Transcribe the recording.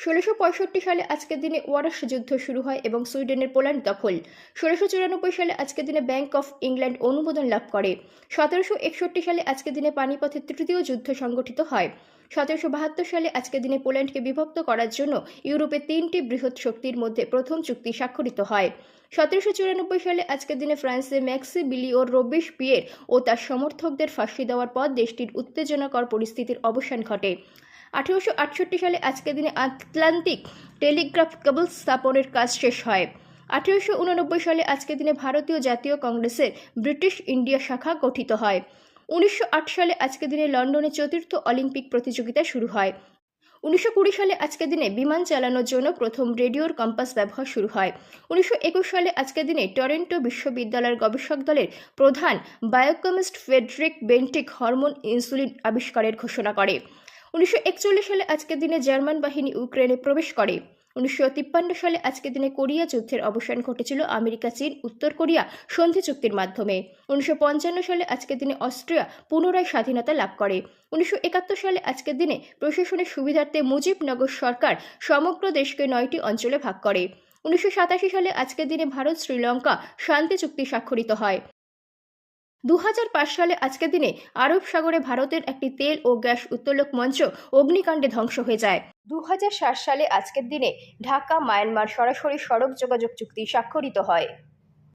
ষোলোশো পঁয়ষট্টি সালে আজকের দিনে ওয়ারস যুদ্ধ শুরু হয় এবং সুইডেনের পোল্যান্ড দখল। ষোলোশো চুরানব্বই সালে আজকের দিনে ব্যাংক অফ ইংল্যান্ড অনুমোদন লাভ করে। সতেরোশো একষট্টি সালে আজকের দিনে পানিপথের তৃতীয় যুদ্ধ সংগঠিত হয়। সতেরোশো বাহাত্তর সালে আজকের দিনে পোল্যান্ডকে বিভক্ত করার জন্য ইউরোপে তিনটি বৃহৎ শক্তির মধ্যে প্রথম চুক্তি স্বাক্ষরিত হয়। সতেরোশো চুরানব্বই সালে আজকের দিনে ফ্রান্সে ম্যাক্সি বিলিওর রবিশ পিয়ের ও তার সমর্থকদের ফাঁসি দেওয়ার পর দেশটির উত্তেজনাকর পরিস্থিতির অবসান ঘটে। আঠেরোশো আটষট্টি সালে আজকের দিনে আটলান্টিক টেলিগ্রাফ কেবল স্থাপনের কাজ শেষ হয়। আঠেরোশো উননব্বই সালে আজকের দিনে ভারতীয় জাতীয় কংগ্রেসের ব্রিটিশ ইন্ডিয়া শাখা গঠিত হয়। উনিশশো আট সালে আজকের দিনে লন্ডনে চতুর্থ অলিম্পিক প্রতিযোগিতা শুরু হয়। উনিশশো কুড়ি সালে আজকের দিনে বিমান চালানোর জন্য প্রথম রেডিওর কম্পাস ব্যবহার শুরু হয়। উনিশশো একুশ সালে আজকের দিনে টরেন্টো বিশ্ববিদ্যালয়ের গবেষক দলের প্রধান biochemist Frederick Banting hormone insulin আবিষ্কারের ঘোষণা করে। উনিশশো একচল্লিশ সালে আজকের দিনে জার্মান বাহিনী ইউক্রেনে প্রবেশ করে। উনিশশো তিপ্পান্ন সালে আজকের দিনে কোরিয়া যুদ্ধের অবসান ঘটেছিল আমেরিকা, চীন, উত্তর কোরিয়া সন্ধি চুক্তির মাধ্যমে। উনিশশো পঞ্চান্ন সালে আজকের দিনে অস্ট্রিয়া পুনরায় স্বাধীনতা লাভ করে। উনিশশো একাত্তর সালে আজকের দিনে প্রশাসনের সুবিধার্থে মুজিবনগর সরকার সমগ্র দেশকে নয়টি অঞ্চলে ভাগ করে। উনিশশো সাতাশি সালে আজকের দিনে ভারত শ্রীলঙ্কা শান্তি চুক্তি স্বাক্ষরিত হয়। দু হাজার পাঁচ সালে আজকের দিনে আরব সাগরে ভারতের একটি তেল ও গ্যাস উত্তোলক মঞ্চ অগ্নিকাণ্ডে ধ্বংস হয়ে যায়। দু হাজার সাত সালে আজকের দিনে ঢাকা, মায়ানমার সরাসরি সড়ক যোগাযোগ চুক্তি স্বাক্ষরিত হয়।